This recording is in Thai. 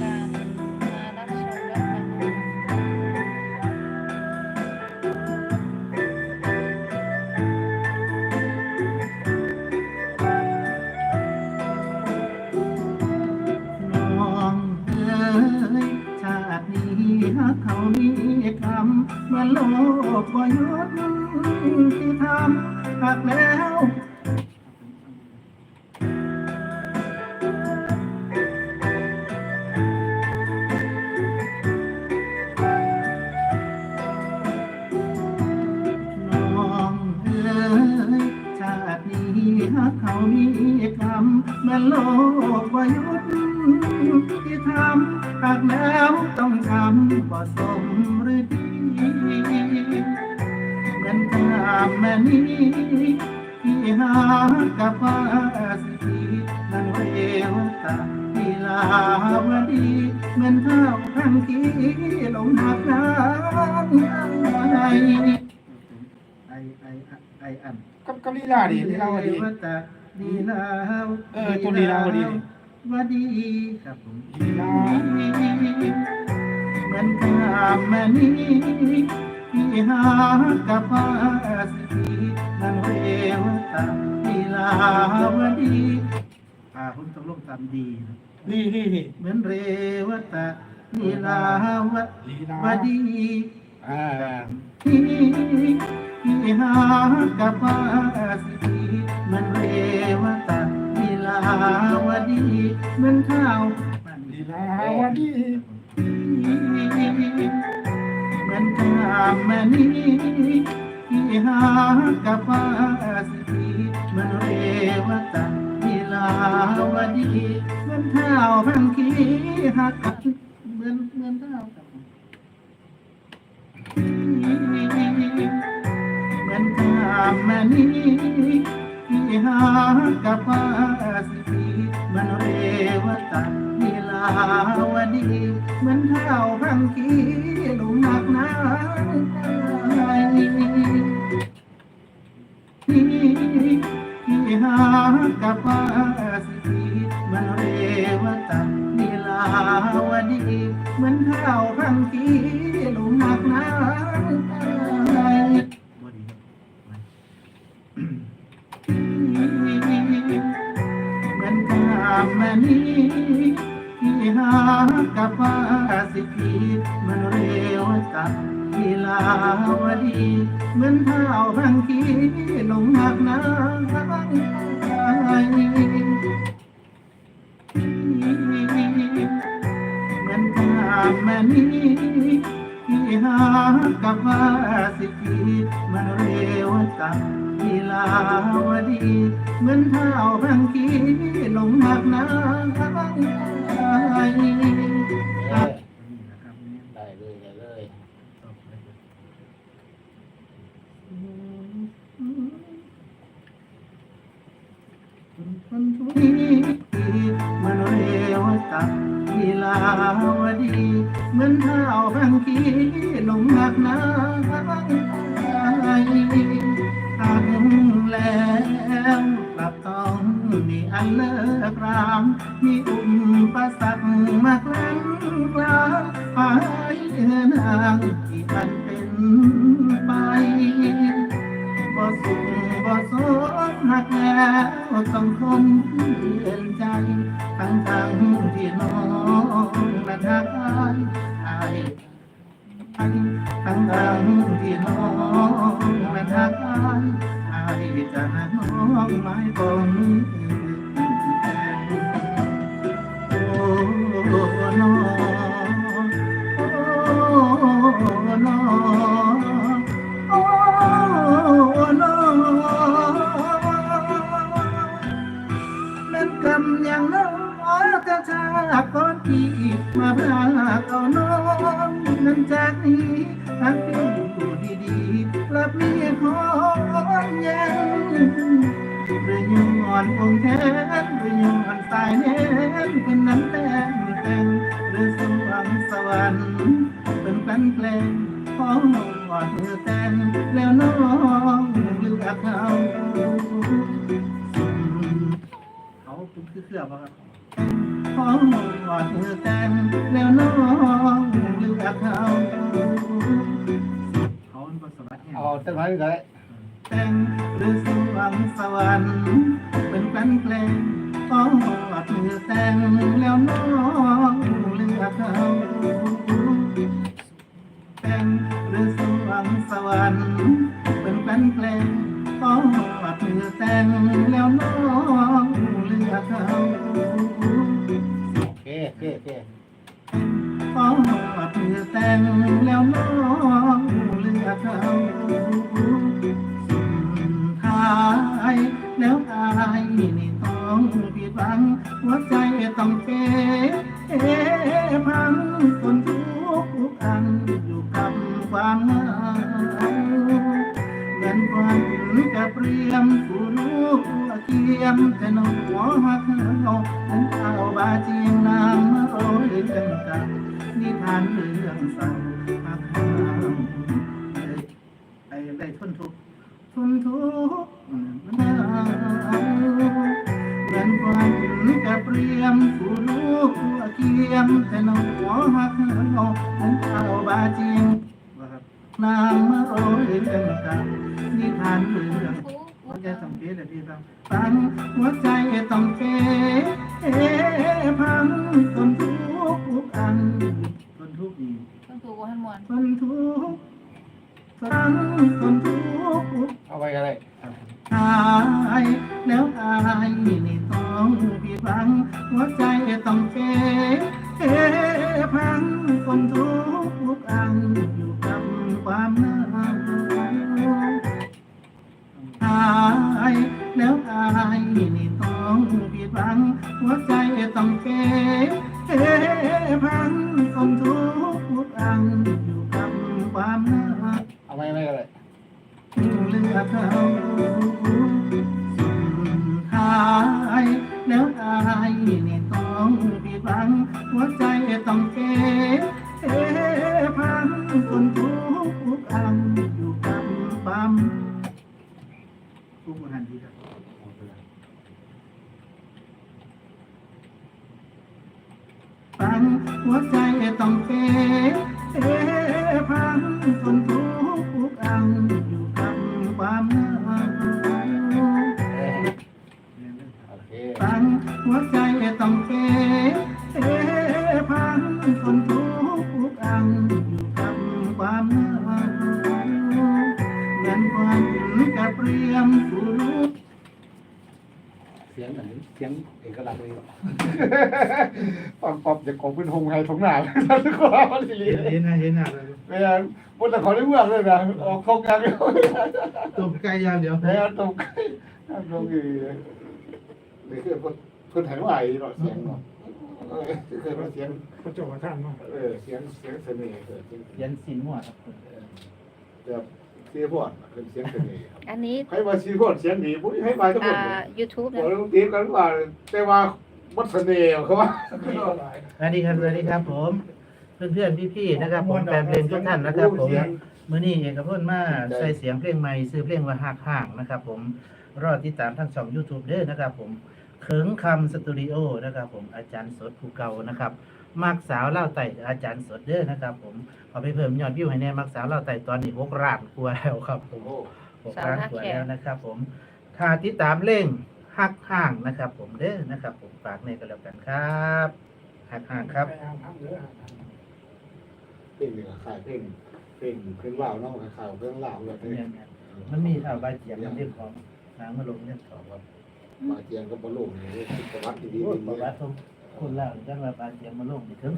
การมารับชมรับฟังนะคะน้องเอ๋ยชาตินี้หากเขามีคำเมื่อโลกบ่ยุติธรรมหากแล้ว โลกวายุที่ทำหากแล้วต้องทำบ่สมหรือดีเหมือนกามแม่นี้ที่หากับว่าสิทีนั้นเรวตาทีลาวดีเหมือนเท่าทังทีลงหักน้ำไอไอไอไออันกับกับลีลาดิลีลาวดี ดีลาวเออตัวลีลาวดีนี่ วดีครับผมลีลาเหมือนกับแม่นี้ที่หากับว่าสิทีนั้นเรวตะดีลาวดีอ่าผมต้องลงตามดีนะลีลีนี่เหมือนเรวตะดีลาวลีลาวดี อ่า ที่ ขี่หากับวาสีมันเรวตะลีลาวดีมันเท่าลีลาวดีมันทำมันนี้ที่หากับวาสีมันเรวตะลีลาวดีมันเท่าพังคีหักกันเหมื นี้ที่หากับว่าสิทีมันเรวตะลีลาวดีมันเท่าพังคีลุมหนักหนาที่ที่หากับว่า นนี้ที่หากับว่าสิทีมันเร็วตัดที่ลาวดีเหมือนเท้าพังคีลงหักน้ำมันกามมันนี้ที่หากับว่าสิทีมันเร็วตัดที่ ลาวดี เหมือนเท้าพังคีลงหักน้ำได้เลยได้เลยคนทุกมันเร็วตัดที่ลาวดี เหมือนเท้าพังคีลงหักน้ำ ทั้งแล้วกลับต้องมีอันเลิกรามมีอุปสรรคมากลังกลาหายนางที่อันเป็นไปบ่สุขบ่สมหักแล้วต้องคนเดินใจทั้งทั้งที่น้องและทักอายทั้งทั้งทางที่น้อง ทักอายอายจะหาน้องไม่บ่มีแฟนโอ้น้อง ย้อนองค์แทนหรือย้อนสายแน่นเป็นน้ำแต้มแต่งหรือสวงสวรรค์เป็นกลันแกล้งของหอดเธอแต่งแล้วน้องเลือกเขาเขาเป็นคือเครือบ่ครับขอหอดเธอแต่งแล้วน้องเลือกเขาเขาเป็นคนสวัสดิ์แห่งเอาตั้งไว้ก็ได้แต่งหรือสวงสวรรค์ เป็นแฟนเพลงขอหอดเธอแต่งแล้วน้องเลือกเขาแต่งหรือสวงสวรรค์เป็นแฟนเพลงขอหอดเธอแต่งแล้วน้องเลือกเขาโอเคโอเคโอเคขอเพื่อแต่งแล้วน้องเลือกเขา อันอยู่กับความเหงาเหมือนควันกับเรียมผู้ลูกเทียมแต่น้องหัวหักเขาเหมือนเอาบาจียงนางมาโอ้ยเรื่องกันนิทานเรื่องเศร้าหักห้ามไอ้ได้ทนทุกทนทุกมันหนาเหมือนควันกับเรียมผู้ลูกเทียมแต่น้องหัวหักเขา เหมือนเอาบาเจียงว่าครับนางมาโอ้ยเรื่องกันนิทานเรื่องทุกหัวใจต้องเป๊ะเลยพี่ฟังฟังหัวใจต้องเป๊ะพังทนทุกข์ทุกอันทนทุกข์อีกต้องถูกให้มวนทนทุกข์ฟังทนทุกข์ทุกเอาไว้ก็ได้หายแล้วอายนี่ต้องผิดหวังหัวใจต้องเป๊ะ พังทนทุกข์ทุกอันอยู่กับความหนาวหายแล้วอายนี่ต้องผิดหวังหัวใจต้องเป๊ะพังต้องทุกข์ทุกอันอยู่กับความหนาเอาไว้ไม่ก็ได้เลือกเขาสุดท้ายแล้วอายนี่ ต้องผิดหวังหัวใจต้องเป๊ะพังต้องทุกข์ทุกอันอยู่กับความทุกข์ทันทีครับฟังหัวใจต้องเป๊ะเอ๊ะพังทนทุกข์ทุกอันอยู่กับความหนาวโอเคฟังหัวใจ ต้องเป๊ะเอ๊ะพังทนทุกข์ทุกอันอยู่กับความหนาวเหมือนควันกับเรียมผู้รู้เสียงอันนี้เสียงเอกลักษณ์เลยฟังปอบจะของเป็นหงไงทงหนาทุกคนดีเห็นนะเห็นนะเป็นบนตะขอได้เมืองเลยนะออกโครงการเลยตุ่มไก่ยางเดียวแล้วตรงตรงอยู่นี่คือเพิ่น ถ่ายไหวเนาะเสียงเนาะเออเคยมาเสียงพระเจ้าประท่านเนาะเออเสียงเสียงเสน่ห์เกิดขึ้นยันสินหัวครับแบบซีพอดเป็นเสียงเสน่ห์อันนี้ให้มาซีพอดเสียงดีปุ๊บให้มาทุกคอ่าน YouTube บอนะกต้องตีกันว่า แต่ว่ามัดเสน่ห์เขาว่าสวัสดีครับสวัสดีครับผม เพื่อนๆพี่ๆนะครับผมแฟนเพลงทุกท่านนะครับผมมื้อนี้เอกพลมาใส่เสียงเพลงใหม่ซื้อเพลงว่าหักห่างนะครับผมรอติดตามทั้งช่อง YouTube เด้อนะครับผม เขิงคำสตูดิโอนะครับ ผมอาจารย์สดภูเก่านะครับมักสาวเล่าไต่อาจารย์สดเด้อนะครับ ผมเอาไปเพิ่มยอดวิวให้แน่มักสาวเล่าไต่ตอนนี้หกล้านกว่าแล้วครับผมโอ้หกล้านกว่าแล้วนะครับ ผมถ้าติดตามเร่งหักห่างนะครับ ผมเด้อนะครับ ผมฝากในกันแล้วกันครับหักห่างครับไปอ่านทำเด้อเพลงนี่ก็ขายเพลงเพลงเพลงลาวเนาะขายเพลงลาวแบบนี้มันมีเท่าใบเจียมมันเรื่องของหางมาลงเรื่องของ มาเทียงก็บบอลลูนนี่ประวัติดีๆ ประวัติของคนเล่าจังว่าปลาเจียงมาลงนี่ถึง